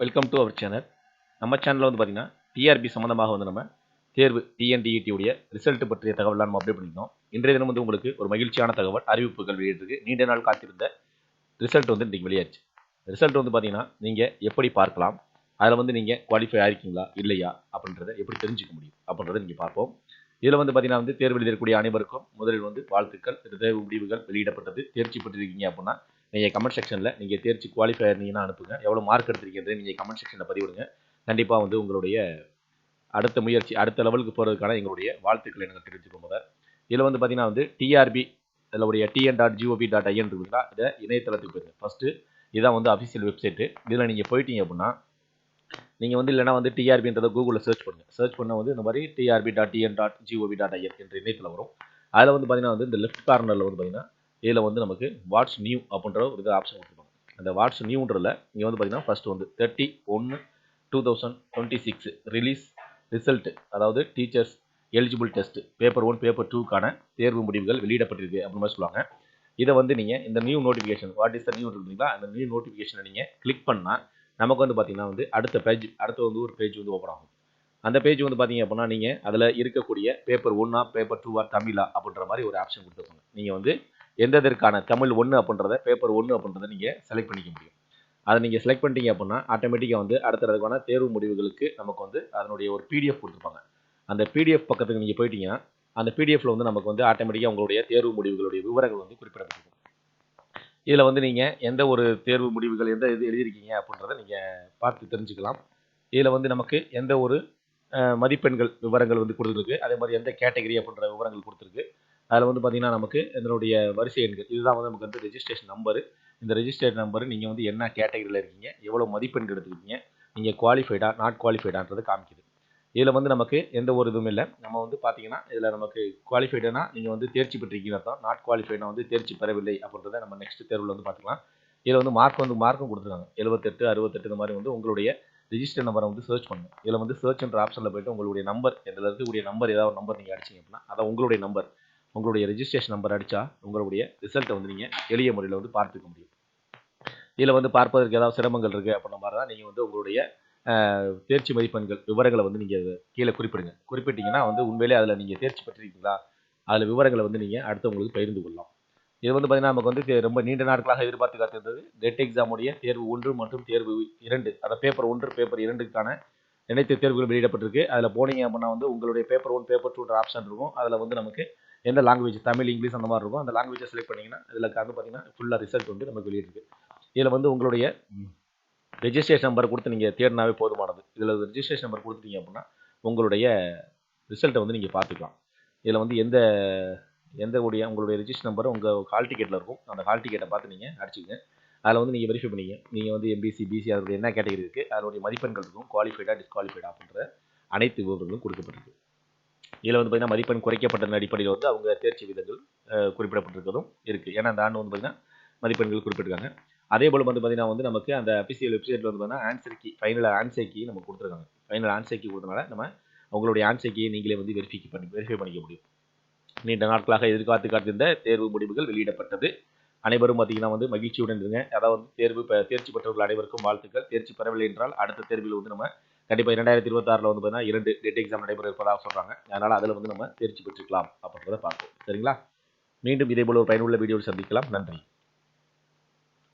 Welcome to our channel நம்ம சேனலில் வந்து பார்த்தீங்கன்னா டிஆர்பி சம்மந்தமாக வந்து நம்ம தேர்வு டிஎன்டிஇடி உடைய ரிசல்ட் பற்றிய தகவலாம் நம்ம அப்டேட் பண்ணியிருந்தோம் இன்றைய தினம் வந்து உங்களுக்கு ஒரு மகிழ்ச்சியான தகவல் அறிவிப்புகள் வெளியிட்டிருக்கு. நீண்ட நாள் காத்திருந்த ரிசல்ட் வந்து இன்றைக்கி வெளியாச்சு. ரிசல்ட் வந்து பார்த்தீங்கன்னா நீங்கள் எப்படி பார்க்கலாம்? அதில் வந்து நீங்கள் குவாலிஃபை ஆகிருக்கீங்களா இல்லையா? அப்படின்றத எப்படி தெரிஞ்சுக்க முடியும்? அப்படின்றத நீங்கள் பார்ப்போம். இதில் வந்து பார்த்தீங்கன்னா வந்து தேர்வு எழுதக்கூடிய அனைவருக்கும் முதலில் வந்து வாழ்த்துக்கள் தேர்வு முடிவுகள் வெளியிடப்பட்டது. தேர்ச்சி பெற்றிருக்கீங்க அப்படின்னா நீங்கள் கமெண்ட் செக்ஷனில் நீங்கள் தேர்ச்சி குவாலிஃபை ஆயிருந்தீங்கன்னா அனுப்புங்க. எவ்வளோ மார்க் எடுத்திருக்கிறது நீங்கள் கமெண்ட் செக்ஷனில் பதிவிடுங்க. கண்டிப்பாக வந்து உங்களுடைய அடுத்த முயற்சி அடுத்த லெவலுக்கு போகிறதுக்கான எங்களுடைய வாழ்த்துக்களை நாங்கள் தெரிவிச்சுக்கோம் முதல் இதில் வந்து பார்த்தீங்கன்னா வந்து டிஆர்பி அதனுடைய TN dot GOP dot IN இருக்குங்களா இதை இணையதளத்துக்கு போயிருங்க ஃபஸ்ட்டு இதான் வந்து அஃபிஷியல் வெப்சைட்டு இதில் நீங்கள் போயிட்டீங்க அப்படின்னா நீங்கள் வந்து இல்லைனா வந்து டிஆர்பின்றதை கூகுளில் சர்ச் பண்ணுங்கள் சர்ச் பண்ண வந்து இந்த மாதிரி TRB dot TN dot GOV dot IN என்ற இணையத்தில் வரும். அதில் வந்து பார்த்தீங்கன்னா வந்து இந்த லெஃப்ட் கார்னரில் வந்து பார்த்தீங்கன்னா இதில் வந்து நமக்கு வாட்ஸ் நியூ அப்படின்ற ஒரு இது ஆப்ஷன் கொடுத்துருப்பாங்க. அந்த வாட்ஸ் நியூன்றதில் இங்கே வந்து பார்த்தீங்கன்னா ஃபஸ்ட்டு வந்து தேர்ட்டி ஒன்று two thousand twenty six release result அதாவது teachers eligible test paper one paper டூக்கான தேர்வு முடிவுகள் வெளியிடப்பட்டிருக்கு அப்படின்னு மாதிரி சொல்லுவாங்க. இதை வந்து நீங்கள் இந்த new notification what is the new இருக்குங்களா அந்த நியூ நோட்டிஃபிகேஷனை நீங்கள் கிளிக் பண்ணால் நமக்கு வந்து பார்த்தீங்கன்னா வந்து அடுத்த பேஜ் அடுத்து வந்து ஒரு பேஜ் வந்து ஓப்பன் ஆகும். அந்த பேஜ் வந்து பார்த்தீங்க அப்படின்னா நீங்கள் அதில் இருக்கக்கூடிய பேப்பர் ஒன்றா பேப்பர் டூவா தமிழா அப்படின்ற மாதிரி ஒரு ஆப்ஷன் கொடுத்துருப்பாங்க. நீங்கள் வந்து எந்ததற்கான தமிழ் ஒன்று அப்படின்றத பேப்பர் ஒன்று அப்படின்றத நீங்கள் செலக்ட் பண்ணிக்க முடியும். அதை நீங்கள் செலக்ட் பண்ணிட்டீங்க அப்படின்னா ஆட்டோமேட்டிக்காக வந்து அடுத்ததுக்கான தேர்வு முடிவுகளுக்கு நமக்கு வந்து அதனுடைய ஒரு பிடிஎஃப் கொடுத்துருப்பாங்க. அந்த பிடிஎஃப் பக்கத்துக்கு நீங்கள் போயிட்டீங்கன்னா அந்த பிடிஎஃப்ல வந்து நமக்கு வந்து ஆட்டோமேட்டிக்காக உங்களுடைய தேர்வு முடிவுகளுடைய விவரங்கள் வந்து குறிப்பிடப்பட்டிருக்கும். இதில் வந்து நீங்கள் எந்த ஒரு தேர்வு முடிவுகள் எந்த இது எழுதியிருக்கீங்க அப்படின்றத நீங்கள் பார்த்து தெரிஞ்சுக்கலாம். இதில் வந்து நமக்கு எந்த ஒரு மதிப்பெண்கள் விவரங்கள் வந்து கொடுத்துருக்கு. அதே மாதிரி எந்த கேட்டகரி அப்படின்ற விவரங்கள் கொடுத்துருக்கு. அதில் வந்து பார்த்திங்கன்னா நமக்கு இதனுடைய வரிசை எண்கள். இதுதான் வந்து நமக்கு வந்து ரெஜிஸ்ட்ரேஷன் நம்பரு இந்த ரெஜிஸ்ட்ரேஷன் நம்பர் நீங்கள் வந்து என்ன கேட்டகரியில் இருக்கீங்க? எவ்வளோ மதிப்பெண்கள் எடுத்துருக்கீங்க? நீங்கள் குவாலிஃபைடா நாட் குவாலிஃபைடான்றது காமிக்குது. இதில் வந்து நமக்கு எந்த ஒரு இதுவும் இல்லை. நம்ம வந்து பார்த்தீங்கன்னா இதில் நமக்கு குவாலிஃபைடுனா நீங்கள் வந்து தேர்ச்சி பெற்றிருக்கீங்க அர்த்தம். நாட் குவாலிஃபைடாக வந்து தேர்ச்சி பெறவில்லை அப்படின்றத நம்ம நெக்ஸ்ட் தேர்வில் வந்து பார்த்துக்கலாம். இதில் வந்து மார்க் வந்து மார்க்கும் கொடுத்துருக்காங்க. எழுபத்தெட்டு அறுபத்தெட்டு இந்த மாதிரி வந்து உங்களுடைய ரிஜிஸ்டர் நம்பரை வந்து சர்ச் பண்ணுங்கள் இதில் வந்து சர்ச்ன்ற ஆப்ஷனில் போய்ட்டு உங்களுடைய நம்பர் இதில் இருக்கக்கூடிய நம்பர் ஏதாவது ஒரு நம்பர் நீங்கள் அடிச்சிங்க அப்படின்னா அதை உங்களுடைய நம்பர் உங்களுடைய ரெஜிஸ்ட்ரேஷன் நம்பர் அடித்தா உங்களுடைய ரிசல்ட்டை வந்து நீங்கள் எளிய முறையில் வந்து பார்த்துக்க முடியும். இதில் வந்து பார்ப்பதற்கு ஏதாவது சிரமங்கள் இருக்குது அப்படின்ற மாதிரி தான் நீங்கள் வந்து உங்களுடைய தேர்ச்சி மதிப்பெண்கள் விவரங்களை வந்து நீங்கள் கீழே குறிப்பிடுங்க. குறிப்பிட்டீங்கன்னா வந்து உண்மையிலே அதில் நீங்கள் தேர்ச்சி பெற்றிருக்கீங்களா? அதில் விவரங்களை வந்து நீங்கள் அடுத்தவங்களுக்கு பகிர்ந்து கொள்ளலாம். இது வந்து பார்த்தீங்கன்னா நமக்கு வந்து ரொம்ப நீண்ட நாட்களாக எதிர்பார்த்து காத்திருந்தது. டெட் எக்ஸாமுடைய தேர்வு ஒன்று மற்றும் தேர்வு இரண்டு. அந்த பேப்பர் ஒன்று பேப்பர் இரண்டுக்கான இணைத்து தேர்வுகள் வெளியிடப்பட்டிருக்கு. அதில் போனீங்க அப்படின்னா வந்து உங்களுடைய பேப்பர் ஒன் பேப்பர் டூன்ற ஆப்ஷன் இருக்கும். அதில் வந்து நமக்கு எந்த லாங்குவேஜ் தமிழ் இங்கிலீஷ் அந்த மாதிரி இருக்கும். அந்த லாங்குவேஜை செலக்ட் பண்ணிங்கன்னா இதில் வந்து பார்த்தீங்கன்னா ஃபுல்லாக ரிசல்ட் வந்து நமக்கு வெளியிருக்கு. இதில் வந்து உங்களுடைய ரெஜிஸ்ட்ரேஷன் நம்பர் கொடுத்து நீங்கள் தேடினாவே போதுமானது. இதில் ரெஜிஸ்ட்ரேஷன் நம்பர் கொடுத்துட்டீங்க அப்படின்னா உங்களுடைய ரிசல்ட்டை வந்து நீங்கள் பார்த்துக்கலாம். இதில் வந்து எந்த எந்த உடைய உங்களுடைய ரிஜிஸ்டர் நம்பர் உங்கள் ஹால் டிக்கெட்டில் இருக்கும். அந்த ஹால் டிக்கெட்டை பார்த்து நீங்கள் அடிச்சுங்க அதில் வந்து நீங்கள் வெரிஃபை பண்ணிங்க. நீங்கள் வந்து எம்பிசி பிசி அதோடைய என்ன கேட்டகரி இருக்குது அதனுடைய மதிப்பெண்கள் இருக்கும். குவாலிஃபைடாக டிஸ்குவாலிஃபைடா அப்படின்ற அனைத்து விவரங்களும் கொடுக்கப்பட்டிருக்கு. இதில் வந்து பார்த்திங்கன்னா மதிப்பெண் குறைக்கப்பட்ட அடிப்படையில் வந்து அவங்க தேர்ச்சி விதங்கள் குறிப்பிடப்பட்டிருக்கிறதும் இருக்குது ஏன்னா அந்த ஆண்டு வந்து பார்த்திங்கன்னா மதிப்பெண்கள் குறிப்பிட்டிருக்காங்க. அதே போல் வந்து பார்த்திங்கன்னா வந்து நமக்கு அந்த அஃபிஷியல் வெப்சைட்டில் வந்து பார்த்தீங்கன்னா answer key final answer key நம்ம கொடுத்துருக்காங்க. ஃபைனல் ஆன்சர் கீ கொடுத்தனால நம்ம உங்களுடைய ஆன்சர் கீயை நீங்களே வந்து வெரிஃபை பண்ணி வெரிஃபை பண்ணிக்க முடியும். நீண்ட நாட்களாக எதிர்பார்த்து காத்திருந்த தேர்வு முடிவுகள் வெளியிடப்பட்டது. அனைவரும் பார்த்தீங்கன்னா வந்து மகிழ்ச்சியுடன் இருங்க. அதாவது தேர்வு தேர்ச்சி பெற்றவர்கள் அனைவருக்கும் வாழ்த்துக்கள். தேர்ச்சி பெறவில்லை என்றால் அடுத்த தேர்வில் வந்து நம்ம கண்டிப்பாக இரண்டாயிரத்தி இருபத்தாறில் வந்து பார்த்தீங்கன்னா இரண்டு டெட் எக்ஸாம் நடைபெற இருப்பதாக சொல்கிறாங்க அதனால் அதில் வந்து நம்ம தேர்ச்சி பெற்றுக்கலாம் அப்படின்றத பார்ப்போம். சரிங்களா? மீண்டும் இதே போல் ஒரு பயனுள்ள வீடியோவில் சந்திக்கலாம். நன்றி.